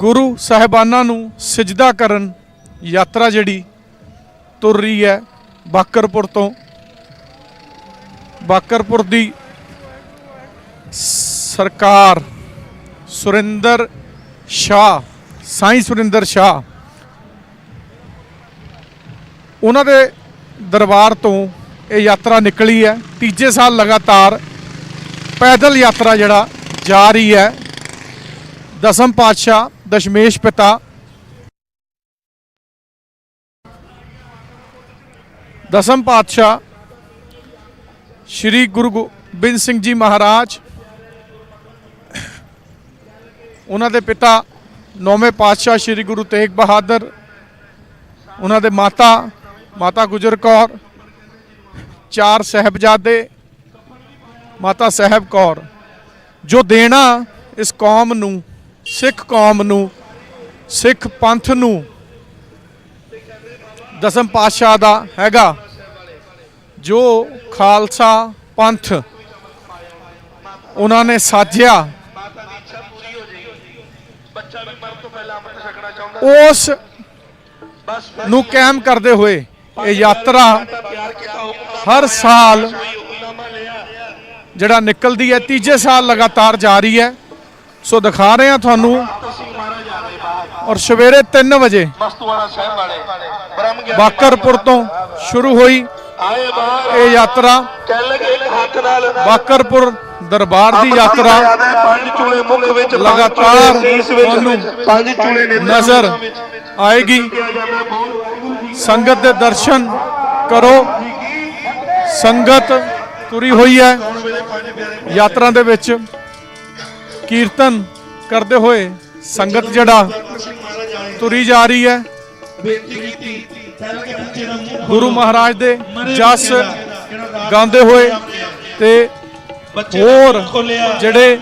ਗੁਰੂ ਸਾਹਿਬਾਨਾਂ ਨੂੰ ਸਜਦਾ ਕਰਨ ਯਾਤਰਾ ਜਿਹੜੀ ਤੁਰ ਰਹੀ ਹੈ ਬਾਕਰਪੁਰ ਤੋਂ। ਬਾਕਰਪੁਰ ਦੀ ਸਰਕਾਰ ਸੁਰਿੰਦਰ ਸ਼ਾਹ, ਸਾਈਂ ਸੁਰਿੰਦਰ ਸ਼ਾਹ, ਉਹਨਾਂ ਦੇ ਦਰਬਾਰ ਤੋਂ ਇਹ ਯਾਤਰਾ ਨਿਕਲੀ ਹੈ। ਤੀਜੇ ਸਾਲ ਲਗਾਤਾਰ ਪੈਦਲ ਯਾਤਰਾ ਜਿਹੜਾ ਜਾ ਰਹੀ ਹੈ। ਦਸਮ ਪਾਤਸ਼ਾਹ ਦਸ਼ਮੇਸ਼ ਪਿਤਾ। ਦਸਮ ਪਾਤਸ਼ਾਹ ਸ਼੍ਰੀ ਗੁਰੂ ਗੋਬਿੰਦ ਸਿੰਘ ਜੀ ਮਹਾਰਾਜ। ਉਹਨਾਂ ਦੇ ਪਿਤਾ ਨੌਵੇਂ ਪਾਤਸ਼ਾਹ ਸ਼੍ਰੀ ਗੁਰੂ ਤੇਗ ਬਹਾਦਰ। ਉਹਨਾਂ ਦੇ ਮਾਤਾ ਮਾਤਾ ਗੁਜਰ ਕੌਰ। ਚਾਰ ਸਹਿਬਜ਼ਾਦੇ, ਮਾਤਾ ਸਾਹਿਬ ਕੌਰ। ਜੋ ਦੇਣਾ ਇਸ ਕੌਮ ਨੂੰ ਸਿੱਖ ਕੌਮ ਨੂੰ, ਸਿੱਖ ਪੰਥ ਨੂੰ ਦਸਮ ਪਾਤਸ਼ਾਹ ਦਾ ਹੈਗਾ ਜੋ ਖਾਲਸਾ ਪੰਥ ਉਹਨਾਂ ਨੇ ਸਾਜਿਆ। ਉਸ ਨੂੰ ਕਾਇਮ ਕਰਦੇ ਹੋਏ ਇਹ ਯਾਤਰਾ ਹਰ ਸਾਲ ਜਿਹੜਾ ਨਿਕਲਦੀ ਹੈ, ਤੀਜੇ ਸਾਲ ਲਗਾਤਾਰ ਜਾਰੀ ਹੈ। ਸੋ ਦਿਖਾ ਰਹੇ ਹਾਂ ਤੁਹਾਨੂੰ ਔਰ ਸਵੇਰੇ 3 ਵਜੇ ਬਾਕਰਪੁਰ ਤੋਂ ਸ਼ੁਰੂ ਹੋਈ ਇਹ ਯਾਤਰਾ। ਬਾਕਰਪੁਰ ਦਰਬਾਰ ਦੀ ਯਾਤਰਾ। ਪੰਜ ਚੂਲੇ ਮੁਖ ਵਿੱਚ ਲਗਾਤਾਰ ਤੁਹਾਨੂੰ ਪੰਜ ਚੂਲੇ ਨੇਤਰਾਂ ਨਜ਼ਰ ਆਏਗੀ। ਸੰਗਤ ਦੇ ਦਰਸ਼ਨ ਕਰੋ। ਸੰਗਤ ਤੁਰੀ ਹੋਈ ਹੈ ਯਾਤਰਾ ਦੇ ਵਿੱਚ। ਕੀਰਤਨ ਕਰਦੇ ਹੋਏ ਸੰਗਤ ਜਿਹੜਾ ਤੁਰੀ ਜਾ ਰਹੀ ਹੈ, ਗੁਰੂ ਮਹਾਰਾਜ ਦੇ ਜਸ ਗਾਉਂਦੇ ਹੋਏ ਤੇ ਹੋਰ ਜਿਹੜੇ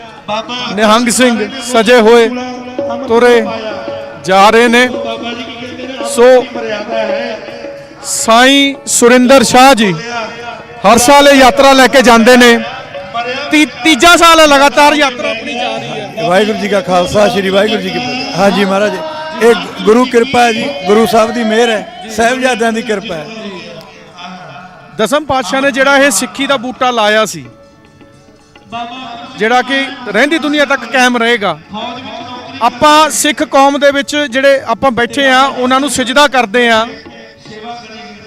ਨਿਹੰਗ ਸਿੰਘ ਸਜੇ ਹੋਏ ਤੁਰੇ ਜਾ ਰਹੇ ਨੇ। ਸੋ ਮਰਿਆਦਾ ਸਾਈਂ ਸੁਰਿੰਦਰ ਸ਼ਾਹ ਜੀ ਹਰ ਸਾਲ ਇਹ ਯਾਤਰਾ ਲੈ ਕੇ ਜਾਂਦੇ ਨੇ। ਤੀ- ਤੀਜਾ ਸਾਲ ਲਗਾਤਾਰ ਯਾਤਰਾ ਆਪਣੀ ਜਾ ਰਹੀ ਹੈ। ਵਾਹਿਗੁਰੂ ਜੀ ਕਾ ਖਾਲਸਾ ਸ੍ਰੀ ਵਾਹਿਗੁਰੂ ਜੀ ਕੀ ਫਤਿਹ। ਹਾਂਜੀ ਮਹਾਰਾਜ ਇਹ ਗੁਰੂ ਕਿਰਪਾ ਹੈ ਜੀ ਗੁਰੂ ਸਾਹਿਬ ਦੀ ਮਿਹਰ ਹੈ ਸਾਹਿਬਜ਼ਾਦਿਆਂ ਦੀ ਕਿਰਪਾ ਹੈ। ਦਸਮ ਪਾਤਸ਼ਾਹ ਨੇ ਜਿਹੜਾ ਇਹ ਸਿੱਖੀ ਦਾ ਬੂਟਾ ਲਾਇਆ ਸੀ ਜਿਹੜਾ ਕਿ ਰਹਿੰਦੀ ਦੁਨੀਆ ਤੱਕ ਕਾਇਮ ਰਹੇਗਾ ਆਪਾਂ ਸਿੱਖ ਕੌਮ ਦੇ ਵਿੱਚ ਜਿਹੜੇ ਆਪਾਂ ਬੈਠੇ ਆ ਉਹਨਾਂ ਨੂੰ ਸਜਦਾ ਕਰਦੇ ਆ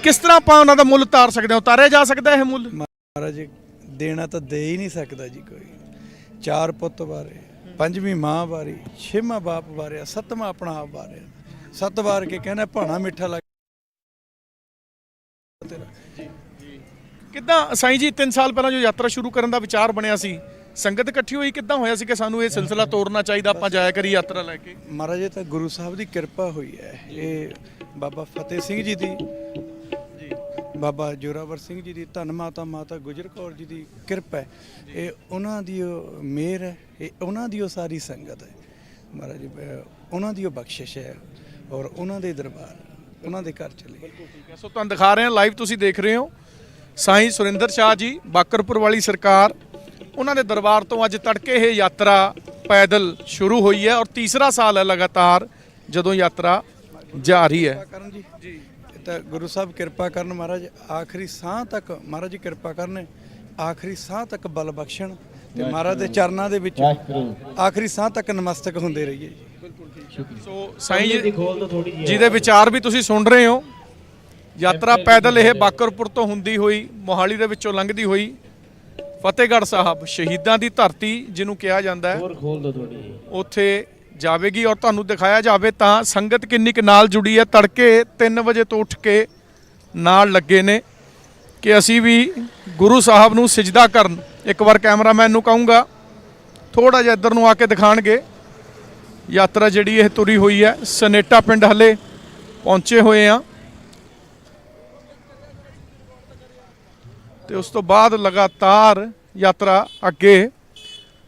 ਕਿਸ ਤਰ੍ਹਾਂ ਆਪਾਂ ਉਹਨਾਂ ਦਾ ਮੁੱਲ ਉਤਾਰ ਸਕਦੇ ਹਾਂ? ਉਤਾਰਿਆ ਜਾ ਸਕਦਾ ਇਹ ਮੁੱਲ? ਮਹਾਰਾਜ ਦੇਣਾ ਤਾਂ ਦੇ ਹੀ ਨਹੀਂ ਸਕਦਾ ਜੀ ਕੋਈ। ਚਾਰ ਪੁੱਤ ਬਾਰੇ ਪੰਜਵੀਂ ਮਾਂ ਬਾਰੇ ਛੇਵਾਂ ਬਾਪ ਬਾਰੇ ਸੱਤਵਾਂ ਆਪਣਾ ਆਪ ਬਾਰੇ ਸੱਤ ਵਾਰ ਕੇ ਕਹਿੰਦਾ ਭਾਣਾ ਮਿੱਠਾ ਲੱਗ ਤੇਰਾ। ਕਿੱਦਾਂ ਸਾਈਂ ਜੀ 3 ਸਾਲ ਪਹਿਲਾਂ ਜੋ ਯਾਤਰਾ ਸ਼ੁਰੂ ਕਰਨ ਦਾ ਵਿਚਾਰ ਬਣਿਆ ਸੀ ਸੰਗਤ ਇਕੱਠੀ ਹੋਈ ਕਿੱਦਾਂ ਹੋਇਆ ਸੀ ਕਿ ਸਾਨੂੰ ਇਹ ਸਿਲਸਿਲਾ ਤੋੜਨਾ ਚਾਹੀਦਾ ਆਪਾਂ ਜਾਇਆ ਕਰੀ ਯਾਤਰਾ ਲੈ ਕੇ? ਮਹਾਰਾਜ ਇਹ ਤਾਂ ਗੁਰੂ ਸਾਹਿਬ ਦੀ ਕਿਰਪਾ ਹੋਈ ਹੈ। ਇਹ ਬਾਬਾ ਫਤਿਹ ਸਿੰਘ ਜੀ ਦੀ ਬਾਬਾ ਜੋਰਾਵਰ ਸਿੰਘ ਜੀ ਦੀ ਧੰਨ ਮਾਤਾ ਮਾਤਾ ਗੁਜਰ ਕੌਰ ਜੀ ਦੀ ਕਿਰਪਾ ਹੈ। ਇਹ ਉਹਨਾਂ ਦੀ ਉਹ ਮਿਹਰ ਹੈ ਇਹ ਉਹਨਾਂ ਦੀ ਉਹ ਸਾਰੀ ਸੰਗਤ ਹੈ। ਮਹਾਰਾਜ ਅਹ, ਉਹਨਾਂ ਦੀ ਉਹ ਬਖਸ਼ਿਸ਼ ਹੈ ਔਰ ਉਹਨਾਂ ਦੇ ਦਰਬਾਰ ਉਹਨਾਂ ਦੇ ਘਰ ਚਲੇ ਸੋ ਤੁਹਾਨੂੰ ਦਿਖਾ ਰਹੇ ਹਾਂ ਲਾਈਵ ਤੁਸੀਂ ਦੇਖ ਰਹੇ ਹੋ। ਸਾਈਂ ਸੁਰਿੰਦਰ ਸ਼ਾਹ ਜੀ ਬਾਕਰਪੁਰ ਵਾਲੀ ਸਰਕਾਰ ਉਹਨਾਂ ਦੇ ਦਰਬਾਰ ਤੋਂ ਅੱਜ ਤੜਕੇ ਇਹ ਯਾਤਰਾ ਪੈਦਲ ਸ਼ੁਰੂ ਹੋਈ ਹੈ ਔਰ ਤੀਸਰਾ ਸਾਲ ਹੈ ਲਗਾਤਾਰ ਜਦੋਂ ਯਾਤਰਾ ਜਾ ਰਹੀ ਹੈ ਕਰਨ ਜੀ। ਜੀ। ਤਾਂ ਗੁਰੂ ਸਾਹਿਬ ਕਿਰਪਾ ਕਰਨ ਮਹਾਰਾਜ ਆਖਰੀ ਸਾਹ ਤੱਕ ਮਹਾਰਾਜ ਜੀ ਕਿਰਪਾ ਕਰਨ ਆਖਰੀ ਸਾਹ ਤੱਕ ਬਲ ਬਖਸ਼ਣ ਤੇ ਮਹਾਰਾਜ ਦੇ ਚਰਨਾਂ ਦੇ ਵਿੱਚ ਆਖਰੀ ਸਾਹ ਤੱਕ ਨਮਸਤਕ ਹੁੰਦੇ ਰਹੀਏ ਜੀ। ਸੋ ਸਾਈਂ ਜੀ ਜਿਹਦੇ ਵਿਚਾਰ ਵੀ ਤੁਸੀਂ ਸੁਣ ਰਹੇ ਹੋ ਯਾਤਰਾ ਪੈਦਲ ਇਹ ਬਾਕਰਪੁਰ ਤੋਂ ਹੁੰਦੀ ਹੋਈ ਮੋਹਾਲੀ ਦੇ ਵਿੱਚੋਂ ਲੰਘਦੀ ਹੋਈ ਫਤਿਹਗੜ੍ਹ ਸਾਹਿਬ ਸ਼ਹੀਦਾਂ ਦੀ ਧਰਤੀ ਜਿਹਨੂੰ ਕਿਹਾ ਜਾਂਦਾ ਹੈ ਉੱਥੇ ਜਾਵੇਗੀ ਔਰ ਤੁਹਾਨੂੰ ਦਿਖਾਇਆ ਜਾਵੇ ਤਾਂ ਸੰਗਤ ਕਿੰਨੀ ਕੁ ਨਾਲ ਜੁੜੀ ਹੈ। ਤੜਕੇ 3 ਵਜੇ ਤੋਂ ਉੱਠ ਕੇ ਨਾਲ ਲੱਗੇ ਨੇ ਕਿ ਅਸੀਂ ਵੀ ਗੁਰੂ ਸਾਹਿਬ ਨੂੰ ਸਜਦਾ ਕਰਨ। ਇੱਕ ਵਾਰ ਕੈਮਰਾਮੈਨ ਨੂੰ ਕਹੂੰਗਾ ਥੋੜਾ ਜਿਹਾ ਇੱਧਰ ਨੂੰ ਆ ਕੇ ਦਿਖਾਣਗੇ। ਯਾਤਰਾ ਜਿਹੜੀ ਇਹ ਤੁਰੀ ਹੋਈ ਹੈ, ਸਨੇਟਾ ਪਿੰਡ ਹਲੇ ਪਹੁੰਚੇ ਹੋਏ ਆ। ਤੇ ਉਸ ਤੋਂ ਬਾਅਦ ਲਗਾਤਾਰ ਯਾਤਰਾ ਅੱਗੇ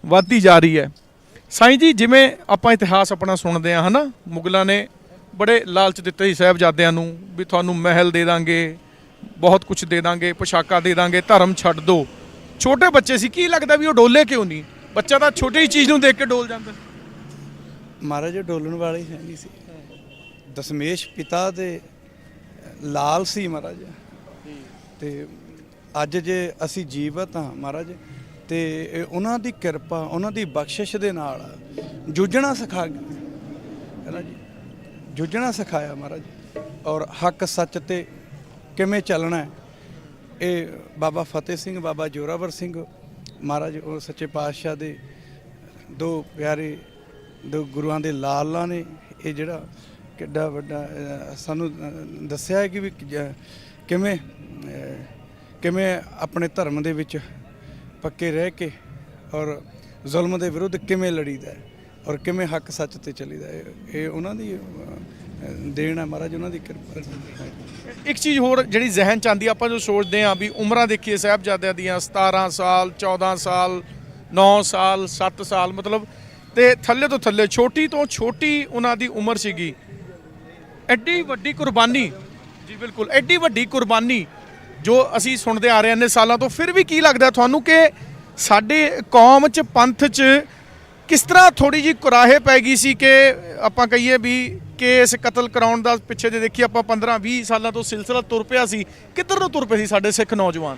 ਵਧਦੀ ਜਾ ਰਹੀ ਹੈ। ਸਾਈਂ ਜੀ ਜਿਵੇਂ ਆਪਾਂ ਇਤਿਹਾਸ ਆਪਣਾ ਸੁਣਦੇ ਆ ਹਨਾ? ਮੁਗਲਾਂ ਨੇ ਬੜੇ ਲਾਲਚ ਦਿੱਤੇ ਸੀ ਸਾਹਿਬਜ਼ਾਦਿਆਂ ਨੂੰ ਵੀ ਤੁਹਾਨੂੰ ਮਹਿਲ ਦੇ ਦਾਂਗੇ ਬਹੁਤ ਕੁਝ ਦੇ ਦਾਂਗੇ ਪੋਸ਼ਾਕਾਂ ਦੇ ਦਾਂਗੇ ਧਰਮ ਛੱਡ ਦਿਓ ਛੋਟੇ ਬੱਚੇ ਸੀ ਕੀ ਲੱਗਦਾ ਵੀ ਉਹ ਡੋਲੇ ਕਿਉਂ ਨਹੀਂ? ਬੱਚਾ ਤਾਂ ਛੋਟੀ ਚੀਜ਼ ਨੂੰ ਦੇਖ ਕੇ ਡੋਲ ਜਾਂਦਾ। ਮਹਾਰਾਜ ਡੋਲਣ ਵਾਲੇ ਹੈ ਨਹੀਂ ਸੀ। ਦਸ਼ਮੇਸ਼ ਪਿਤਾ ਦੇ ਲਾਲ ਸੀ ਮਹਾਰਾਜ। ਤੇ ਅੱਜ ਜੇ ਅਸੀਂ ਜੀਵਤ ਹਾਂ ਮਹਾਰਾਜ ਤੇ ਇਹ ਉਹਨਾਂ ਦੀ ਕਿਰਪਾ, ਉਹਨਾਂ ਦੀ ਬਖਸ਼ਿਸ਼ ਦੇ ਨਾਲ ਜੂਝਣਾ ਸਿਖਾ ਹੈ ਨਾ ਜੀ, ਜੂਝਣਾ ਸਿਖਾਇਆ ਮਹਾਰਾਜ, ਔਰ ਹੱਕ ਸੱਚ ਤੇ ਕਿਵੇਂ ਚੱਲਣਾ ਹੈ? ਇਹ ਬਾਬਾ ਫਤਿਹ ਸਿੰਘ, ਬਾਬਾ ਜੋਰਾਵਰ ਸਿੰਘ ਮਹਾਰਾਜ, ਉਹ ਸੱਚੇ ਪਾਤਸ਼ਾਹ ਦੇ ਦੋ ਪਿਆਰੇ, ਦੋ ਗੁਰੂਆਂ ਦੇ ਲਾਲਾਂ ਨੇ। ਇਹ ਜਿਹੜਾ ਕਿੱਡਾ ਵੱਡਾ ਸਾਨੂੰ ਦੱਸਿਆ ਹੈ ਕਿ ਵੀ ਕਿਵੇਂ ਕਿਵੇਂ ਆਪਣੇ ਧਰਮ ਦੇ ਵਿੱਚ ਪੱਕੇ ਰਹਿ ਕੇ ਔਰ ਜ਼ੁਲਮ ਦੇ ਵਿਰੁੱਧ ਕਿਵੇਂ ਲੜੀਦਾ ਹੈ ਔਰ ਕਿਵੇਂ ਹੱਕ ਸੱਚ ਤੇ ਚੱਲੀਦਾ ਹੈ ਇਹ- ਉਹਨਾਂ ਦੀ ਦੇਣ ਹੈ ਮਹਾਰਾਜ ਉਹਨਾਂ ਦੀ ਕਿਰਪਾ ਇੱਕ ਚੀਜ਼ ਹੋਰ ਜਿਹੜੀ ਜ਼ਿਹਨ ਚ ਆਉਂਦੀ ਆ, ਆਪਾਂ ਜੋ ਸੋਚਦੇ ਆਂ ਵੀ ਉਮਰਾਂ ਦੇਖੀਏ ਸਾਹਿਬਜ਼ਾਦਿਆਂ ਦੀਆਂ 17 ਸਾਲ 14 ਸਾਲ 9 ਸਾਲ 7 ਸਾਲ ਮਤਲਬ ਤੇ ਥੱਲੇ ਤੋਂ ਥੱਲੇ ਛੋਟੀ ਤੋਂ ਛੋਟੀ ਉਹਨਾਂ ਦੀ ਉਮਰ ਸੀਗੀ। ਐਡੀ ਵੱਡੀ ਕੁਰਬਾਨੀ ਜੀ ਬਿਲਕੁਲ ਐਡੀ ਵੱਡੀ ਕੁਰਬਾਨੀ ਜੋ ਅਸੀਂ ਸੁਣਦੇ ਆ ਰਹੇ ਹਾਂ ਇੰਨੇ ਸਾਲਾਂ ਤੋਂ, ਫਿਰ ਵੀ ਕੀ ਲੱਗਦਾ ਤੁਹਾਨੂੰ ਕਿ ਸਾਡੇ ਕੌਮ ਚ, ਪੰਥ ਚ ਕਿਸ ਤਰ੍ਹਾਂ ਥੋੜੀ ਜੀ ਕੁਰਾਹੇ ਪੈ ਗਈ ਸੀ ਕਿ ਆਪਾਂ ਕਹੀਏ ਵੀ ਕੇਸ ਕਤਲ ਕਰਾਉਣ ਦਾ ਪਿੱਛੇ ਜੇ ਦੇਖੀਏ ਆਪਾਂ 15 20 ਸਾਲਾਂ ਤੋਂ ਸਿਲਸਿਲਾ ਤੁਰ ਪਿਆ ਸੀ, ਕਿੱਧਰ ਨੂੰ ਤੁਰ ਪਏ ਸੀ ਸਾਡੇ ਸਿੱਖ ਨੌਜਵਾਨ?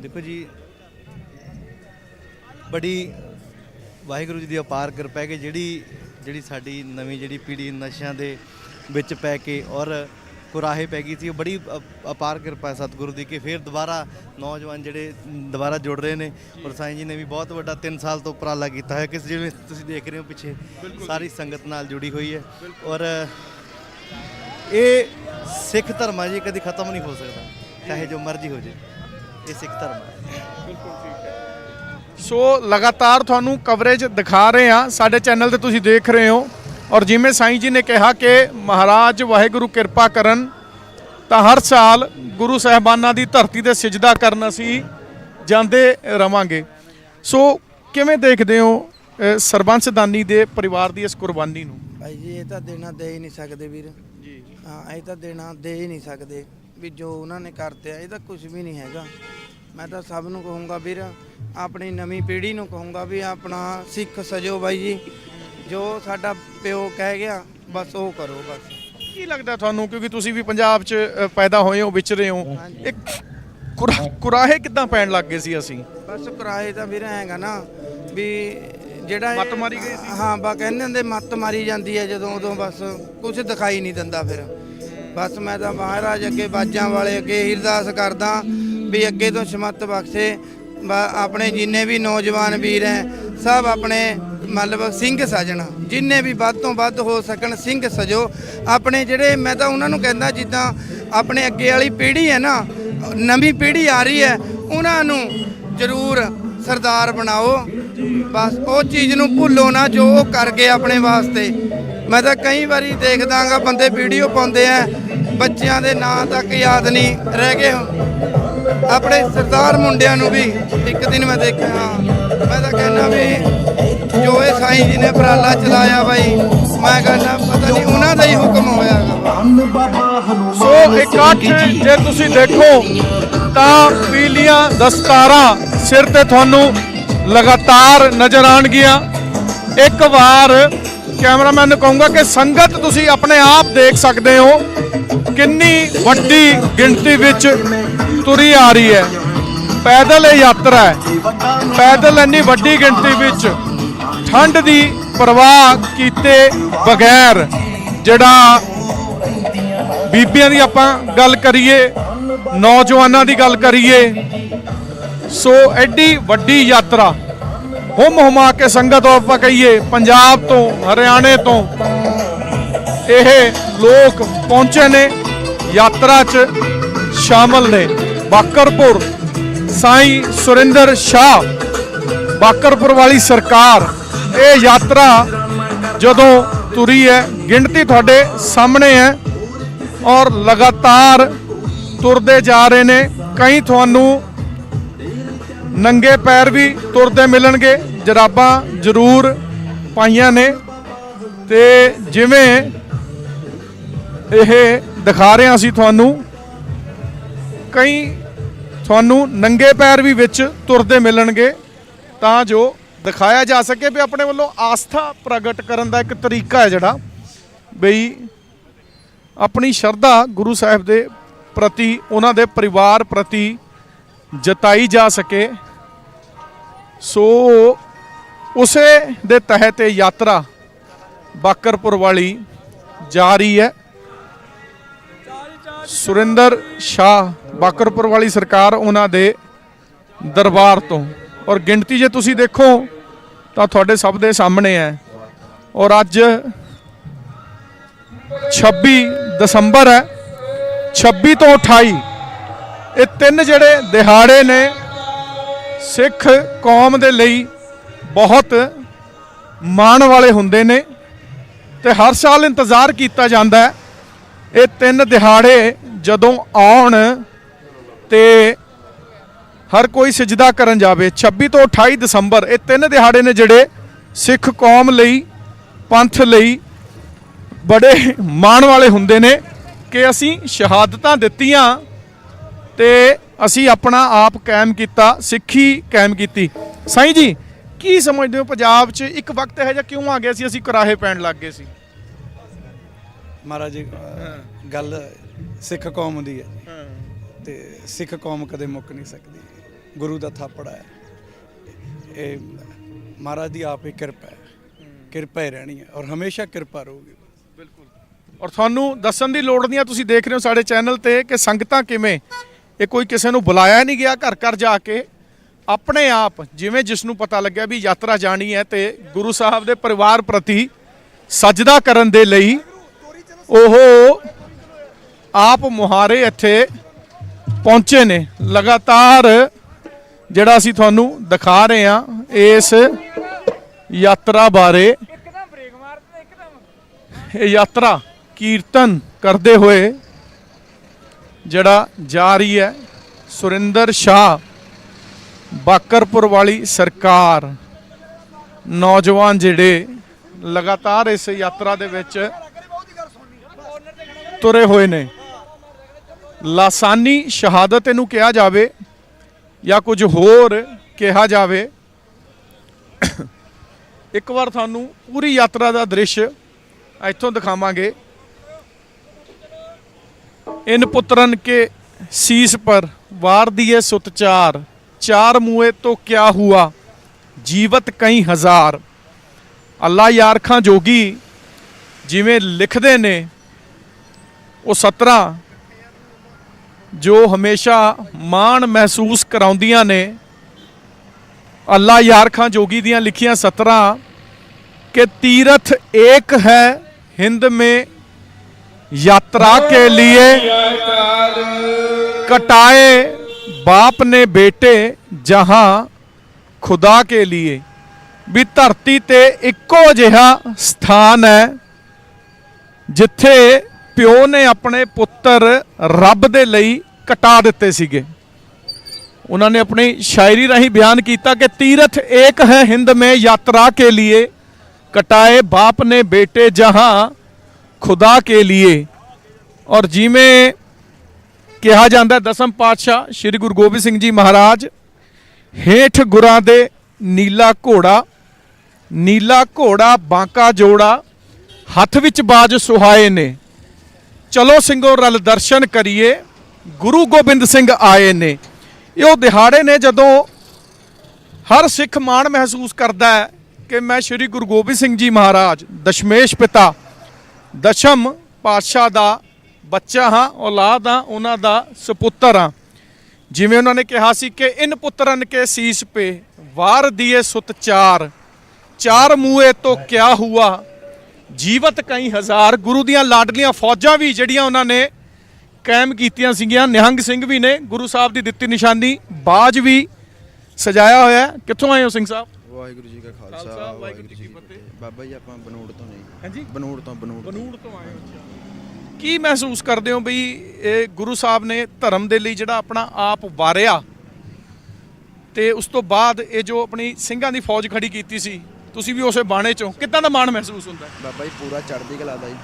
ਦੇਖੋ ਜੀ, ਬੜੀ ਵਾਹਿਗੁਰੂ ਜੀ ਦੀ ਅਪਾਰ ਕਿਰਪਾ ਹੈ ਕਿ ਜਿਹੜੀ ਜਿਹੜੀ ਸਾਡੀ ਨਵੀਂ ਜਿਹੜੀ ਪੀੜ੍ਹੀ ਨਸ਼ਿਆਂ ਦੇ ਵਿੱਚ ਪੈ ਕੇ ਔਰ ਕੁਰਾਹੇ ਪੈ ਗਈ ਸੀ ਉਹ ਬੜੀ ਅਪਾਰ ਕਿਰਪਾ ਹੈ ਸਤਿਗੁਰੂ ਦੀ ਕਿ ਫਿਰ ਦੁਬਾਰਾ ਨੌਜਵਾਨ ਜਿਹੜੇ ਦੁਬਾਰਾ ਜੁੜ ਰਹੇ ਨੇ ਔਰ ਸਾਈਂ ਜੀ ਨੇ ਵੀ ਬਹੁਤ ਵੱਡਾ 3 ਸਾਲ ਤੋਂ ਉਪਰਾਲਾ ਕੀਤਾ ਹੈ ਕਿ ਜਿਵੇਂ ਤੁਸੀਂ ਦੇਖ ਰਹੇ ਹੋ ਪਿੱਛੇ ਸਾਰੀ ਸੰਗਤ ਨਾਲ ਜੁੜੀ ਹੋਈ ਹੈ। ਔਰ ਇਹ ਸਿੱਖ ਧਰਮ ਹੈ ਜੀ ਕਦੀ ਖਤਮ ਨਹੀਂ ਹੋ ਸਕਦਾ ਚਾਹੇ ਜੋ ਮਰਜ਼ੀ ਹੋ ਜੇ ਇਹ ਸਿੱਖ ਧਰਮ ਹੈ। ਸੋ ਲਗਾਤਾਰ ਤੁਹਾਨੂੰ ਕਵਰੇਜ ਦਿਖਾ ਰਹੇ ਹਾਂ ਸਾਡੇ ਚੈਨਲ ਤੇ ਤੁਸੀਂ ਦੇਖ ਰਹੇ ਹੋ। ਔਰ ਜਿਵੇਂ ਸਾਈਂ ਜੀ ਨੇ ਕਿਹਾ ਕਿ ਮਹਾਰਾਜ ਵਾਹਿਗੁਰੂ ਕਿਰਪਾ ਕਰਨ ਤਾਂ ਹਰ ਸਾਲ ਗੁਰੂ ਸਾਹਿਬਾਨਾਂ ਦੀ ਧਰਤੀ ਤੇ ਸਿਜਦਾ ਕਰਨ ਅਸੀਂ ਜਾਂਦੇ ਰਵਾਂਗੇ। ਸੋ ਕਿਵੇਂ ਦੇਖਦੇ ਹੋ ਸਰਬੰਸ ਦਾਨੀ ਦੇ ਪਰਿਵਾਰ ਦੀ ਇਸ ਕੁਰਬਾਨੀ ਨੂੰ? ਭਾਈ ਜੀ ਇਹ ਤਾਂ ਦੇਣਾ ਦੇ ਹੀ ਨਹੀਂ ਸਕਦੇ ਵੀਰ। ਜੀ। ਹਾਂ ਇਹ ਤਾਂ ਦੇਣਾ ਦੇ ਹੀ ਨਹੀਂ ਸਕਦੇ ਵੀ ਜੋ ਉਹਨਾਂ ਨੇ ਕਰਤੇ ਆ ਇਹ ਤਾਂ ਕੁਝ ਵੀ ਨਹੀਂ ਹੈਗਾ। ਮੈਂ ਤਾਂ ਸਭ ਨੂੰ ਕਹੂੰਗਾ ਵੀਰ ਆਪਣੀ ਨਵੀਂ ਪੀੜ੍ਹੀ ਨੂੰ ਕਹੂੰਗਾ ਵੀ ਆਪਣਾ ਸਿੱਖ ਸਜੋ ਬਾਈ ਜੀ। ਜੋ ਸਾਡਾ ਪਿਓ ਕਹਿ ਗਿਆ ਬਸ ਉਹ ਕਰੋ ਬਸ। ਕੀ ਲੱਗਦਾ ਤੁਹਾਨੂੰ? ਕਿਉਂਕਿ ਤੁਸੀਂ ਵੀ ਪੰਜਾਬ 'ਚ ਪੈਦਾ ਹੋਏ ਹੋ ਵਿਚਰੇ ਹੋ। ਇੱਕ ਕੁਰਾ- ਕੁਰਾਹੇ ਕਿੱਦਾਂ ਪੈਣ ਲੱਗ ਗਏ ਸੀ ਅਸੀਂ? ਬਸ ਕਿਰਾਏ ਤਾਂ ਵੀਰ ਹੈਗਾ ਨਾ ਵੀ ਜਿਹੜਾ ਇਹ- ਮੱਤ ਮਾਰੀ ਗਈ ਸੀ? ਹਾਂ ਬਾ ਕਹਿੰਦੇ ਹੁੰਦੇ ਮੱਤ ਮਾਰੀ ਜਾਂਦੀ ਹੈ ਜਦੋਂ ਉਦੋਂ ਬਸ ਕੁਝ ਦਿਖਾਈ ਨਹੀਂ ਦਿੰਦਾ ਫਿਰ। ਬਸ ਮੈਂ ਤਾਂ ਮਹਾਰਾਜ ਅੱਗੇ ਬਾਜਾਂ ਵਾਲੇ ਅੱਗੇ ਹੀ ਅਰਦਾਸ ਕਰਦਾ ਵੀ ਅੱਗੇ ਤੋਂ ਸ਼ਮਤ ਬਖਸ਼ੇ। ਬਾ- ਆਪਣੇ ਜਿੰਨੇ ਵੀ ਨੌਜਵਾਨ ਵੀਰ ਹੈ ਸਭ ਆਪਣੇ ਮਤਲਬ ਸਿੰਘ ਸਜਣ, ਜਿੰਨੇ ਵੀ ਵੱਧ ਤੋਂ ਵੱਧ ਹੋ ਸਕਣ ਸਿੰਘ ਸਜੋ। ਆਪਣੇ ਜਿਹੜੇ, ਮੈਂ ਤਾਂ ਉਹਨਾਂ ਨੂੰ ਕਹਿੰਦਾ ਜਿੱਦਾਂ ਆਪਣੇ ਅੱਗੇ ਵਾਲੀ ਪੀੜ੍ਹੀ ਹੈ ਨਾ, ਨਵੀਂ ਪੀੜ੍ਹੀ ਆ ਰਹੀ ਹੈ, ਉਹਨਾਂ ਨੂੰ ਜ਼ਰੂਰ ਸਰਦਾਰ ਬਣਾਓ। ਬਸ ਉਹ ਚੀਜ਼ ਨੂੰ ਭੁੱਲੋ ਨਾ, ਜੋ ਉਹ ਕਰ ਗਏ ਆਪਣੇ ਵਾਸਤੇ। ਮੈਂ ਤਾਂ ਕਈ ਵਾਰੀ ਦੇਖਦਾਗਾ, ਬੰਦੇ ਵੀਡੀਓ ਪਾਉਂਦੇ ਆ, ਬੱਚਿਆਂ ਦੇ ਨਾਂ ਤੱਕ ਯਾਦ ਨਹੀਂ ਰਹਿ ਗਏ। ਆਪਣੇ ਸਰਦਾਰ ਮੁੰਡਿਆਂ ਨੂੰ ਵੀ ਇੱਕ ਦਿਨ ਮੈਂ ਦੇਖਿਆ ਮੈਂ ਤਾਂ ਕਹਿੰਦਾ ਵੀ ਜੋ ਇਹ ਸਾਈਂ ਜੀ ਨੇ ਉਪਰਾਲਾ ਚਲਾਇਆ ਬਾਈ ਮੈਂ ਕਹਿੰਦਾ ਪਤਾ ਨਹੀਂ ਉਹਨਾਂ ਦਾ ਹੀ ਹੁਕਮ ਹੋਇਆ ਸੋ ਇਕੱਠ ਜੇ ਤੁਸੀਂ ਦੇਖੋ ਤਾਂ ਪੀਲੀਆਂ ਦਸਤਾਰਾਂ ਸਿਰ ਤੇ ਤੁਹਾਨੂੰ ਲਗਾਤਾਰ ਨਜ਼ਰ ਆਣਗੀਆਂ ਇੱਕ ਵਾਰ ਕੈਮਰਾਮੈਨ ਨੂੰ ਕਹੂੰਗਾ ਕਿ ਸੰਗਤ ਤੁਸੀਂ ਆਪਣੇ ਆਪ ਦੇਖ ਸਕਦੇ ਹੋ ਕਿੰਨੀ ਵੱਡੀ ਗਿਣਤੀ ਵਿੱਚ ਤੁਰੀ ਆ ਰਹੀ ਹੈ। ਪੈਦਲ ਇਹ ਯਾਤਰਾ ਹੈ। ਪੈਦਲ ਇੰਨੀ ਵੱਡੀ ਗਿਣਤੀ ਵਿੱਚ ਠੰਡ ਦੀ ਪਰਵਾਹ ਕੀਤੇ ਬਗੈਰ ਜਿਹੜਾ ਬੀਬੀਆਂ ਦੀ ਆਪਾਂ ਗੱਲ ਕਰੀਏ, ਨੌਜਵਾਨਾਂ ਦੀ ਗੱਲ ਕਰੀਏ, ਸੋ ਐਡੀ ਵੱਡੀ ਯਾਤਰਾ ਹੁਮ ਹੁਮਾ ਕੇ ਸੰਗਤ ਆਪਾਂ ਕਹੀਏ, ਪੰਜਾਬ ਤੋਂ, ਹਰਿਆਣੇ ਤੋਂ ਇਹ ਲੋਕ ਪਹੁੰਚੇ ਨੇ, ਯਾਤਰਾ 'ਚ ਸ਼ਾਮਲ ਨੇ। ਬਾਕਰਪੁਰ ਸਾਈ ਸੁਰਿੰਦਰ ਸ਼ਾਹ, ਬਾਕਰਪੁਰ ਵਾਲੀ ਸਰਕਾਰ। ਇਹ ਯਾਤਰਾ ਜਦੋਂ ਤੁਰੀ ਹੈ, ਗਿਣਤੀ ਤੁਹਾਡੇ ਸਾਹਮਣੇ ਹੈ ਔਰ ਲਗਾਤਾਰ ਤੁਰਦੇ ਜਾ ਰਹੇ ਨੇ। ਕਈ ਤੁਹਾਨੂੰ ਨੰਗੇ ਪੈਰ ਵੀ ਤੁਰਦੇ ਮਿਲਣਗੇ। ਜਰਾਬਾਂ ਜ਼ਰੂਰ ਪਾਈਆਂ ਨੇ। ਤੇ ਜਿਵੇਂ ਇਹ ਦਿਖਾ ਰਹੇ ਹਾਂ ਅਸੀਂ ਤੁਹਾਨੂੰ, ਕਈ ਤੁਹਾਨੂੰ ਨੰਗੇ ਪੈਰ ਵੀ ਵਿੱਚ ਤੁਰਦੇ ਮਿਲਣਗੇ, ਤਾਂ ਜੋ ਦਿਖਾਇਆ ਜਾ ਸਕੇ ਵੀ ਆਪਣੇ ਵੱਲੋਂ ਆਸਥਾ ਪ੍ਰਗਟ ਕਰਨ ਦਾ ਇੱਕ ਤਰੀਕਾ ਹੈ ਜਿਹੜਾ, ਬਈ ਆਪਣੀ ਸ਼ਰਧਾ ਗੁਰੂ ਸਾਹਿਬ ਦੇ ਪ੍ਰਤੀ, ਉਹਨਾਂ ਦੇ ਪਰਿਵਾਰ ਪ੍ਰਤੀ ਜਤਾਈ ਜਾ ਸਕੇ। ਸੋ ਉਸੇ ਦੇ ਤਹਿਤ ਇਹ ਯਾਤਰਾ ਬਾਕਰਪੁਰ ਵਾਲੀ ਜਾ ਰਹੀ ਹੈ। ਸੁਰਿੰਦਰ ਸ਼ਾਹ ਬਾਕਰਪੁਰ ਵਾਲੀ ਸਰਕਾਰ ਉਹਨਾਂ ਦੇ ਦਰਬਾਰ ਤੋਂ। ਔਰ ਗਿਣਤੀ ਜੇ ਤੁਸੀਂ ਦੇਖੋ, ਤਾਂ ਤੁਹਾਡੇ ਸਭ ਦੇ ਸਾਹਮਣੇ ਹੈ। ਔਰ ਅੱਜ 26 ਦਸੰਬਰ ਹੈ। 26 ਤੋਂ 28 ਇਹ ਤਿੰਨ ਜਿਹੜੇ ਦਿਹਾੜੇ ਨੇ, ਸਿੱਖ ਕੌਮ ਦੇ ਲਈ ਬਹੁਤ ਮਾਣ ਵਾਲੇ ਹੁੰਦੇ ਨੇ ਤੇ ਹਰ ਸਾਲ ਇੰਤਜ਼ਾਰ ਕੀਤਾ ਜਾਂਦਾ ਹੈ। ਇਹ ਤਿੰਨ ਦਿਹਾੜੇ ਜਦੋਂ ਆਉਣ ਤੇ ਹਰ ਕੋਈ ਸਜਦਾ ਕਰਨ ਜਾਵੇ। 26 ਤੋਂ 28 ਦਸੰਬਰ ਇਹ ਤਿੰਨ ਦਿਹਾੜੇ ਨੇ ਜਿਹੜੇ ਸਿੱਖ ਕੌਮ ਲਈ ਪੰਥ ਲਈ ਬੜੇ ਮਾਣ ਵਾਲੇ ਹੁੰਦੇ ਨੇ ਕਿ ਅਸੀਂ ਸ਼ਹਾਦਤਾਂ ਦਿੱਤੀਆਂ ਤੇ ਅਸੀਂ ਆਪਣਾ ਆਪ ਕਾਇਮ ਕੀਤਾ ਸਿੱਖੀ ਕਾਇਮ ਕੀਤੀ। ਸਾਈਂ ਜੀ ਕੀ ਸਮਝਦੇ ਹੋ ਪੰਜਾਬ 'ਚ ਇੱਕ ਵਕਤ ਇਹੋ ਜਿਹਾ ਕਿਉਂ ਆ ਗਿਆ ਸੀ ਅਸੀਂ ਕੁਰਾਹੇ ਪੈਣ ਲੱਗ ਗਏ ਸੀ? ਮਹਾਰਾਜ ਜੀ ਗੱਲ ਸਿੱਖ ਕੌਮ ਦੀ ਹੈ। ਤੇ ਸਿੱਖ ਕੌਮ ਕਦੇ ਮੁੱਕ ਨਹੀਂ ਸਕਦੀ। ਗੁਰੂ ਦਾ ਥਾਪੜਾ ਹੈ। ਇਹ ਮਹਾਰਾਜ ਦੀ ਆਪ ਹੀ ਕਿਰਪਾ ਹੈ। ਕਿਰਪਾ ਹੀ ਰਹਿਣੀ ਹੈ ਔਰ ਹਮੇਸ਼ਾ ਕਿਰਪਾ ਰਹੂਗੀ। ਔਰ ਤੁਹਾਨੂੰ ਦੱਸਣ ਦੀ ਲੋੜ ਨਹੀਂ ਆ ਤੁਸੀਂ ਦੇਖ ਰਹੇ ਹੋ ਸਾਡੇ ਚੈਨਲ ਤੇ ਕਿ ਸੰਗਤਾਂ ਕਿਵੇਂ। ਇਹ ਕੋਈ ਕਿਸੇ ਨੂੰ ਬੁਲਾਇਆ ਨਹੀਂ ਗਿਆ ਘਰ ਘਰ ਜਾ ਕੇ। ਆਪਣੇ ਆਪ ਜਿਵੇਂ ਜਿਸ ਨੂੰ ਪਤਾ ਲੱਗਿਆ ਵੀ ਯਾਤਰਾ ਜਾਣੀ ਹੈ ਤੇ ਗੁਰੂ ਸਾਹਿਬ ਦੇ ਪਰਿਵਾਰ ਪ੍ਰਤੀ ਸਜਦਾ ਕਰਨ ਦੇ ਲਈ ਉਹ ਆਪ ਮੁਹਾਰੇ ਇੱਥੇ ਪਹੁੰਚੇ ਨੇ। ਲਗਾਤਾਰ ਜਿਹੜਾ ਅਸੀਂ ਤੁਹਾਨੂੰ ਦਿਖਾ ਰਹੇ ਹਾਂ ਇਸ ਯਾਤਰਾ ਬਾਰੇ। ਇਹ ਯਾਤਰਾ ਕੀਰਤਨ ਕਰਦੇ ਹੋਏ ਜਿਹੜਾ ਜਾ ਰਹੀ ਹੈ ਸੁਰਿੰਦਰ ਸ਼ਾਹ, ਬਾਕਰਪੁਰ ਵਾਲੀ ਸਰਕਾਰ। ਨੌਜਵਾਨ ਜਿਹੜੇ ਲਗਾਤਾਰ ਇਸ ਯਾਤਰਾ ਦੇ ਵਿੱਚ ਤੁਰੇ ਹੋਏ ਨੇ। ਲਾਸਾਨੀ ਸ਼ਹਾਦਤ ਇਹਨੂੰ ਕਿਹਾ ਜਾਵੇ ਜਾਂ ਕੁਝ ਹੋਰ ਕਿਹਾ ਜਾਵੇ। ਇੱਕ ਵਾਰ ਤੁਹਾਨੂੰ ਪੂਰੀ ਯਾਤਰਾ ਦਾ ਦ੍ਰਿਸ਼ ਇੱਥੋਂ ਦਿਖਾਵਾਂਗੇ। ਇਨ ਪੁੱਤਰਨ ਕੇ ਸੀਸ ਪਰ ਵਾਰ ਦੀਏ ਸੁਤ ਚਾਰ ਚਾਰ ਮੂਏ ਤੋਂ ਕਿਆ ਹੁਆ, ਜੀਵਤ ਕਈ ਹਜ਼ਾਰ। ਅੱਲਾ ਯਾਰ ਖਾਂ ਜੋਗੀ ਜਿਵੇਂ ਲਿਖਦੇ ਨੇ, ਉਹ 17 ਜੋ ਹਮੇਸ਼ਾ ਮਾਣ ਮਹਿਸੂਸ ਕਰਾਉਂਦੀਆਂ ਨੇ ਅੱਲਾ ਯਾਰ ਖਾਂ ਜੋਗੀ ਦੀਆਂ ਲਿਖੀਆਂ ਸਤਰਾਂ, ਕਿ ਤੀਰਥ ਇੱਕ ਹੈ ਹਿੰਦ ਮੇ ਯਾਤਰਾ ਕੇ ਲੀਏ, ਕਟਾਏ ਬਾਪ ਨੇ ਬੇਟੇ ਜਹਾਂ ਖੁਦਾ ਕੇ ਲਿਏ। ਵੀ ਧਰਤੀ ਤੇ ਇੱਕੋ ਜਿਹਾ ਸਥਾਨ ਹੈ, ਜਿੱਥੇ ਪਿਓ ਨੇ ਆਪਣੇ ਪੁੱਤਰ ਰੱਬ ਦੇ ਲਈ ਕਟਾ ਦਿੱਤੇ ਸੀਗੇ। ਉਹਨਾਂ ਨੇ ਆਪਣੀ ਸ਼ਾਇਰੀ ਰਾਹੀਂ ਬਿਆਨ ਕੀਤਾ ਕਿ ਤੀਰਥ ਇੱਕ ਹੈ ਹਿੰਦ ਮੇ ਯਾਤਰਾ ਕੇ ਲਈ ਕਟਾਏ ਬਾਪ ਨੇ ਬੇਟੇ ਜਹਾਂ ਖੁਦਾ ਕੇ ਲਈ ਔਰ ਜਿਵੇਂ ਕਿਹਾ ਜਾਂਦਾ ਦਸਮ ਪਾਤਸ਼ਾਹ ਸ੍ਰੀ ਗੁਰੂ ਗੋਬਿੰਦ ਸਿੰਘ ਜੀ ਮਹਾਰਾਜ, ਹੇਠ ਗੁਰਾਂ ਦੇ ਨੀਲਾ ਘੋੜਾ ਨੀਲਾ ਘੋੜਾ ਬਾਂਕਾ ਜੋੜਾ, ਹੱਥ ਵਿੱਚ ਬਾਜ ਸੁਹਾਏ ਨੇ। ਚਲੋ ਸਿੰਘੋ ਰਲ ਦਰਸ਼ਨ ਕਰੀਏ, ਗੁਰੂ ਗੋਬਿੰਦ ਸਿੰਘ ਆਏ ਨੇ। ਇਹ ਉਹ ਦਿਹਾੜੇ ਨੇ ਜਦੋਂ ਹਰ ਸਿੱਖ ਮਾਣ ਮਹਿਸੂਸ ਕਰਦਾ ਹੈ ਕਿ ਮੈਂ ਸ੍ਰੀ ਗੁਰੂ ਗੋਬਿੰਦ ਸਿੰਘ ਜੀ ਮਹਾਰਾਜ, ਦਸ਼ਮੇਸ਼ ਪਿਤਾ, ਦਸ਼ਮ ਪਾਤਸ਼ਾਹ ਦਾ ਬੱਚਾ ਹਾਂ, ਔਲਾਦ ਹਾਂ, ਉਹਨਾਂ ਦਾ ਸੁਪੁੱਤਰ ਹਾਂ। ਜਿਵੇਂ ਉਹਨਾਂ ਨੇ ਕਿਹਾ ਸੀ ਕਿ ਇਨ ਪੁੱਤਰਨ ਕੇ ਸੀਸ ਪੇ, ਵਾਰ ਦੀਏ ਸੁਤ ਚਾਰ ਚਾਰ ਮੂਏ ਤੋਂ ਕਿਆ ਹੁਆ ਜੀਵਤ ਕਈ ਹਜ਼ਾਰ ਗੁਰੂ ਦੀਆਂ ਲਾਡਲੀਆਂ ਫੌਜਾਂ ਵੀ ਜਿਹੜੀਆਂ ਉਹਨਾਂ ਨੇ ਕਾਇਮ ਕੀਤੀਆਂ ਸੀਗੀਆਂ ਨਿਹੰਗ ਸਿੰਘ ਵੀ ਨੇ ਗੁਰੂ ਸਾਹਿਬ ਦੀ ਦਿੱਤੀ ਨਿਸ਼ਾਨੀ ਬਾਜ ਵੀ ਸਜਾਇਆ ਹੋਇਆ। ਕਿੱਥੋਂ ਆਏ ਹੋ ਸਿੰਘ ਸਾਹਿਬ ਵਾਹਿਗੁਰੂ ਜੀ ਕਾ ਖਾਲਸਾ, ਵਾਹਿਗੁਰੂ ਜੀ ਕੀ ਫਤਿਹ। ਬਾਬਾ ਜੀ ਆਪਾਂ ਬਨੂੜ ਤੋਂ ਨਹੀਂ ਹਾਂਜੀ ਬਨੂੜ ਤੋਂ ਬਨੂੜ ਤੋਂ। ਬਨੂੜ ਤੋਂ ਆਏ ਹੋ ਕੀ ਮਹਿਸੂਸ ਕਰਦੇ ਹੋ ਬਈ ਇਹ ਗੁਰੂ ਸਾਹਿਬ ਨੇ ਧਰਮ ਦੇ ਲਈ ਜਿਹੜਾ ਆਪਣਾ ਆਪ ਵਾਰਿਆ ਤੇ ਉਸ ਤੋਂ ਬਾਅਦ ਇਹ ਜੋ ਆਪਣੀ ਸਿੰਘਾਂ ਦੀ ਫੌਜ ਖੜੀ ਕੀਤੀ ਸੀ ਤੁਸੀਂ ਵੀ ਉਸੇ ਬਾਣੇ ਚੋਂ ਕਿੱਦਾਂ ਦਾ ਮਾਣ ਮਹਿਸੂਸ ਹੁੰਦਾ ਹੈ? ਬਾਬਾ ਜੀ ਪੂਰਾ ਚੜ੍ਹਦੀ ਕਲਾ ਦਾ ਜੀ।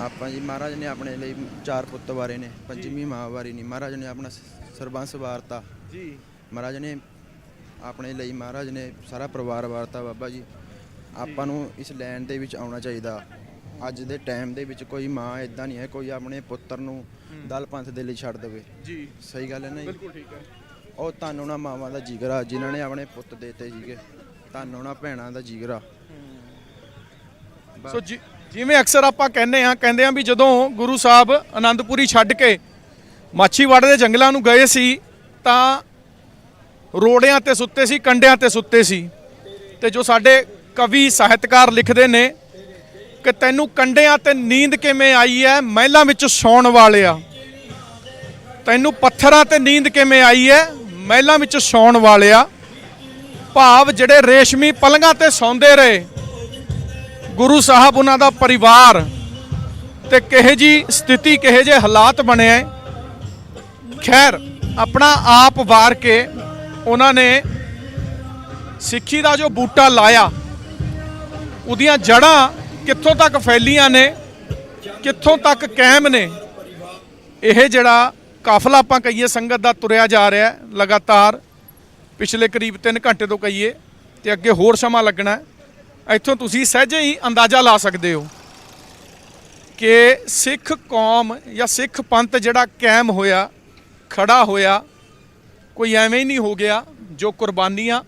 ਆਪਾਂ ਜੀ ਮਹਾਰਾਜ ਨੇ ਆਪਣੇ ਲਈ ਚਾਰ ਪੁੱਤ ਵਾਰੇ ਨੇ ਪੰਜਵੀਂ ਮਾਂ ਵਾਰੀ ਨਹੀਂ। ਮਹਾਰਾਜ ਨੇ ਆਪਣਾ ਸਰਬੰਸ ਵਾਰਤਾ। ਜੀ। ਮਹਾਰਾਜ ਨੇ ਆਪਣੇ ਲਈ ਮਹਾਰਾਜ ਨੇ ਸਾਰਾ ਪਰਿਵਾਰ ਵਾਰਤਾ ਬਾਬਾ ਜੀ। ਆਪਾਂ ਨੂੰ ਇਸ ਲੈਣ ਦੇ ਵਿੱਚ ਆਉਣਾ ਚਾਹੀਦਾ। ਅੱਜ ਦੇ ਟਾਈਮ ਦੇ ਵਿੱਚ ਕੋਈ ਮਾਂ ਇਦਾਂ ਨਹੀਂ ਹੈ ਕੋਈ ਆਪਣੇ ਪੁੱਤਰ ਨੂੰ ਦਲ ਪੰਥ ਦੇ ਲਈ ਛੱਡ ਦੇਵੇ। ਜੀ। ਸਹੀ ਗੱਲ ਹੈ ਨਾ ਜੀ? ਬਿਲਕੁਲ ਠੀਕ ਹੈ। ਉਹ ਤੁਹਾਨੂੰ ਉਹਨਾਂ ਮਾਵਾਂ ਦਾ ਜਿਗਰਾ ਜਿਨ੍ਹਾਂ ਨੇ ਆਪਣੇ ਪੁੱਤ ਦੇਤੇ ਸੀਗੇ। ਤੁਹਾਨੂੰ ਉਹਨਾਂ ਭੈਣਾਂ ਦਾ ਜਿਗਰਾ। ਸੋ ਜਿ- ਜਿਵੇਂ ਅਕਸਰ ਆਪਾਂ ਕਹਿੰਦੇ ਆ ਕਹਿੰਦੇ ਆ ਵੀ ਜਦੋਂ ਗੁਰੂ ਸਾਹਿਬ ਆਨੰਦਪੁਰੀ ਛੱਡ ਕੇ ਮਾਛੀਵਾੜੇ ਦੇ ਜੰਗਲਾਂ ਨੂੰ ਗਏ ਸੀ, ਤਾਂ ਰੋੜਿਆਂ ਤੇ ਸੁੱਤੇ ਸੀ, ਕੰਡਿਆਂ ਤੇ ਸੁੱਤੇ ਸੀ। ਤੇ ਜੋ ਸਾਡੇ ਕਵੀ, ਸਾਹਿਤਕਾਰ ਲਿਖਦੇ ਨੇ ਕਿ ਤੈਨੂੰ ਕੰਡਿਆਂ ਤੇ ਨੀਂਦ ਕਿਵੇਂ ਆਈ ਹੈ ਮਹਿਲਾਂ ਵਿੱਚ ਸੌਣ ਵਾਲਿਆ ਤੈਨੂੰ ਪੱਥਰਾਂ ਤੇ ਨੀਂਦ ਕਿਵੇਂ ਆਈ ਹੈ ਮਹਿਲਾਂ ਵਿੱਚ ਸੌਣ ਵਾਲਿਆ ਭਾਵ ਜਿਹੜੇ ਰੇਸ਼ਮੀ ਪਲੰਘਾਂ ਤੇ ਸੌਂਦੇ ਰਹੇ, ਗੁਰੂ ਸਾਹਿਬ ਉਹਨਾਂ ਦਾ ਪਰਿਵਾਰ ਤੇ ਕਿਹੇ ਜੀ ਸਥਿਤੀ, ਕਿਹੇ ਜੇ ਹਾਲਾਤ ਬਣੇ ਐ, ਖੈਰ, ਆਪਣਾ ਆਪ ਵਾਰ ਕੇ ਉਹਨਾਂ ਨੇ ਸਿੱਖੀ ਦਾ ਜੋ ਬੂਟਾ ਲਾਇਆ, ਉਹਦੀਆਂ ਜੜਾਂ ਕਿੱਥੋਂ ਤੱਕ ਫੈਲੀਆਂ ਨੇ, ਕਿੱਥੋਂ ਤੱਕ ਕਾਇਮ ਨੇ, ਇਹ ਜਿਹੜਾ ਕਾਫਲਾ ਆਪਾਂ ਕਹੀਏ, ਸੰਗਤ ਦਾ ਤੁਰਿਆ ਜਾ ਰਿਹਾ, ਲਗਾਤਾਰ ਪਿਛਲੇ ਕਰੀਬ 3 ਘੰਟੇ ਤੋਂ ਕਹੀਏ ਤੇ ਅੱਗੇ ਹੋਰ ਸਮਾਂ ਲੱਗਣਾ ਇੱਥੋਂ ਤੁਸੀਂ ਸਹਿਜੇ ਹੀ ਅੰਦਾਜ਼ਾ ਲਾ ਸਕਦੇ ਹੋ ਕਿ ਸਿੱਖ ਕੌਮ ਜਾਂ ਸਿੱਖ ਪੰਥ ਜਿਹੜਾ ਕਾਇਮ ਹੋਇਆ, ਖੜਾ ਹੋਇਆ, ਕੋਈ ਐਵੇਂ ਹੀ ਨਹੀਂ ਹੋ ਗਿਆ ਜੋ ਕੁਰਬਾਨੀਆਂ,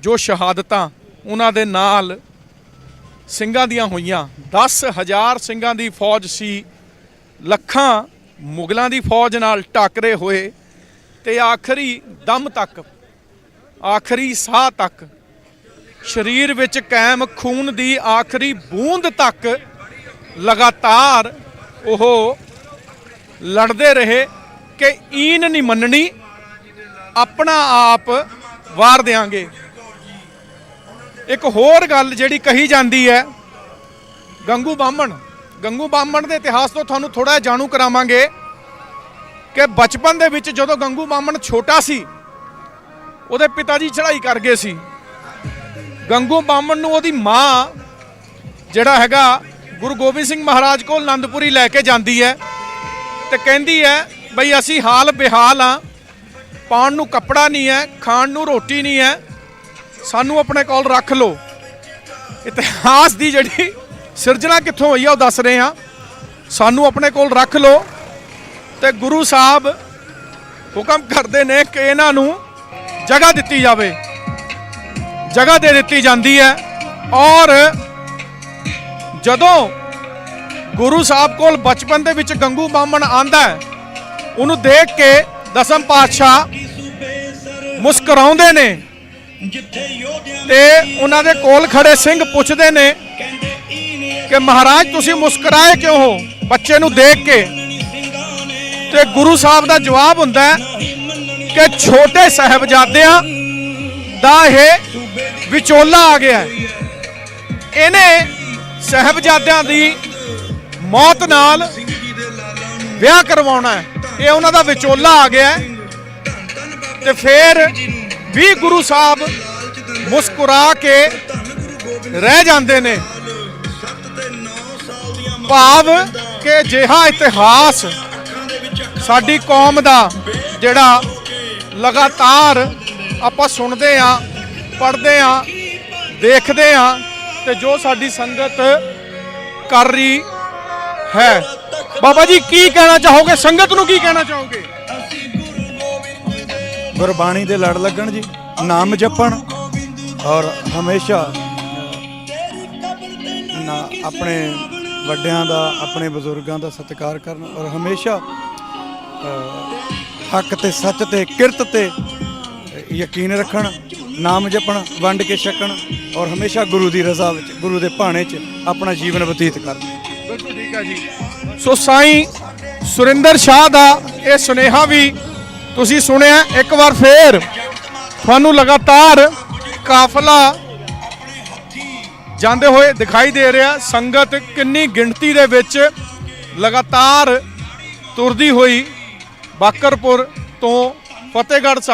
ਜੋ ਸ਼ਹਾਦਤਾਂ ਉਹਨਾਂ ਦੇ ਨਾਲ ਸਿੰਘਾਂ ਦੀਆਂ ਹੋਈਆਂ। 10000 ਸਿੰਘਾਂ ਦੀ ਫੌਜ ਸੀ, ਲੱਖਾਂ ਮੁਗਲਾਂ ਦੀ ਫੌਜ ਨਾਲ ਟਾਕਰੇ ਹੋਏ ਤੇ ਆਖਰੀ ਦਮ ਤੱਕ ਆਖਰੀ ਸਾਹ ਤੱਕ। ਸਰੀਰ ਵਿੱਚ ਕਾਇਮ ਖੂਨ ਦੀ ਆਖਰੀ ਬੂੰਦ ਤੱਕ ਲਗਾਤਾਰ ਉਹ ਲੜਦੇ ਰਹੇ ਕਿ ਈਨ ਨਹੀਂ ਮੰਨਣੀ, ਆਪਣਾ ਆਪ ਵਾਰ ਦਿਆਂਗੇ। ਇੱਕ ਹੋਰ ਗੱਲ ਜਿਹੜੀ ਕਹੀ ਜਾਂਦੀ ਹੈ, ਗੰਗੂ ਬਾਹਮਣ ਗੰਗੂ ਬਾਹਮਣ ਦੇ ਇਤਿਹਾਸ ਤੋਂ ਤੁਹਾਨੂੰ ਥੋੜਾ ਜਾਣੂ ਕਰਾਵਾਂਗੇ ਕਿ ਬਚਪਨ ਦੇ ਵਿੱਚ ਜਦੋਂ ਗੰਗੂ ਬਾਹਮਣ ਛੋਟਾ ਸੀ ਉਹਦੇ ਪਿਤਾ ਜੀ ਚੜ੍ਹਾਈ ਕਰ ਗਏ ਸੀ। ਗੰਗੂ ਬਾਹਮਣ ਨੂੰ ਉਹਦੀ ਮਾਂ, ਜਿਹੜਾ ਹੈਗਾ ਗੁਰੂ ਗੋਬਿੰਦ ਸਿੰਘ ਮਹਾਰਾਜ ਕੋਲ ਆਨੰਦਪੁਰੀ ਲੈ ਕੇ ਜਾਂਦੀ ਹੈ ਤੇ ਕਹਿੰਦੀ ਹੈ, ਬਈ ਅਸੀਂ ਹਾਲ ਬਿਹਾਲ ਆ। ਪਾਣ ਨੂੰ ਕੱਪੜਾ ਨਹੀਂ ਹੈ, ਖਾਣ ਨੂੰ ਰੋਟੀ ਨਹੀਂ ਹੈ। ਸਾਨੂੰ ਆਪਣੇ ਕੋਲ ਰੱਖ ਲਓ। ਇਤਿਹਾਸ ਦੀ ਜਿਹੜੀ ਸਿਰਜਣਾ ਕਿੱਥੋਂ ਹੋਈ ਆ, ਉਹ ਦੱਸ ਰਹੇ ਆ। ਸਾਨੂੰ ਆਪਣੇ ਕੋਲ ਰੱਖ ਲਓ। ਤੇ ਗੁਰੂ ਸਾਹਿਬ ਹੁਕਮ ਕਰਦੇ ਨੇ ਕਿ ਇਹਨਾਂ ਨੂੰ ਜਗ੍ਹਾ ਦਿੱਤੀ ਜਾਵੇ। ਜਗ੍ਹਾ ਦੇ ਦਿੱਤੀ ਜਾਂਦੀ ਹੈ। ਔਰ ਜਦੋਂ ਗੁਰੂ ਸਾਹਿਬ ਕੋਲ ਬਚਪਨ ਦੇ ਵਿੱਚ ਗੰਗੂ ਬਾਹਮਣ ਆਂਦਾ ਹੈ, ਉਹਨੂੰ ਦੇਖ ਕੇ ਦਸਮ ਪਾਤਸ਼ਾਹ ਮੁਸਕਰਾਉਂਦੇ ਨੇ ਤੇ ਉਹਨਾਂ ਦੇ ਕੋਲ ਖੜੇ ਸਿੰਘ ਪੁੱਛਦੇ ਨੇ ਕਿ ਮਹਾਰਾਜ, ਤੁਸੀਂ ਮੁਸਕਰਾਏ ਕਿਉਂ ਹੋ? ਬੱਚੇ ਨੂੰ ਦੇਖ ਕੇ। ਤੇ ਗੁਰੂ ਸਾਹਿਬ ਦਾ ਜਵਾਬ ਹੁੰਦਾ ਹੈ ਕਿ ਛੋਟੇ ਸਾਹਿਬਜ਼ਾਦਿਆਂ ਦਾ ਇਹ ਵਿਚੋਲਾ ਆ ਗਿਆ ਇਹਨੇ ਸਾਹਿਬਜ਼ਾਦਿਆਂ ਦੀ ਮੌਤ ਨਾਲ ਵਿਆਹ ਕਰਵਾਉਣਾ ਹੈ। ਇਹ ਉਹਨਾਂ ਦਾ ਵਿਚੋਲਾ ਆ ਗਿਆ ਹੈ। ਤੇ ਫਿਰ ਵੀ ਗੁਰੂ ਸਾਹਿਬ ਮੁਸਕਰਾ ਕੇ ਰਹਿ ਜਾਂਦੇ ਨੇ। ਭਾਵ ਕਿ ਜਿਹਾ ਇਤਿਹਾਸ ਸਾਡੀ ਕੌਮ ਦਾ ਜਿਹੜਾ ਲਗਾਤਾਰ ਆਪਾਂ ਸੁਣਦੇ ਆ ਪੜ੍ਹਦੇ ਆ ਦੇਖਦੇ ਆ ਤੇ ਜੋ ਸਾਡੀ ਸੰਗਤ ਕਰ ਰਹੀ ਹੈ। ਬਾਬਾ ਜੀ, ਕੀ ਕਹਿਣਾ ਚਾਹੋਗੇ? ਸੰਗਤ ਨੂੰ ਕੀ ਕਹਿਣਾ ਚਾਹੋਗੇ? ਗੁਰਬਾਣੀ ਦੇ ਲੜ ਲੱਗਣ ਜੀ, ਨਾਮ ਜਪਣ ਔਰ ਹਮੇਸ਼ਾ ਆਪਣੇ ਵੱਡਿਆਂ ਦਾ, ਆਪਣੇ ਬਜ਼ੁਰਗਾਂ ਦਾ ਸਤਿਕਾਰ ਕਰਨ ਔਰ ਹਮੇਸ਼ਾ ਹੱਕ ਤੇ ਸੱਚ ਤੇ ਕਿਰਤ ਤੇ ਯਕੀਨ ਰੱਖਣ ਨਾਮ ਜਪਣ ਵੰਡ ਕੇ ਛਕਣ ਔਰ ਹਮੇਸ਼ਾ ਗੁਰੂ ਦੀ ਰਜ਼ਾ ਵਿੱਚ ਗੁਰੂ ਦੇ ਭਾਣੇ 'ਚ ਆਪਣਾ ਜੀਵਨ ਬਤੀਤ ਕਰਨ। ਬਿਲਕੁਲ ਠੀਕ ਹੈ ਜੀ। ਸੋ ਸਾਈਂ ਸੁਰਿੰਦਰ ਸ਼ਾਹ ਦਾ ਇਹ ਸੁਨੇਹਾ ਵੀ ਤੁਸੀਂ ਸੁਣਿਆ ਇੱਕ ਵਾਰ ਫੇਰ ਤੁਹਾਨੂੰ ਲਗਾਤਾਰ ਕਾਫਲਾ ਜਾਂਦੇ ਹੋਏ ਦਿਖਾਈ ਦੇ ਰਿਹਾ। ਸੰਗਤ ਕਿੰਨੀ ਗਿਣਤੀ ਦੇ ਵਿੱਚ ਲਗਾਤਾਰ ਤੁਰਦੀ ਹੋਈ ਬਾਕਰਪੁਰ ਤੋਂ ਫਤਿਹਗੜ੍ਹ ਸਾਹਿਬ।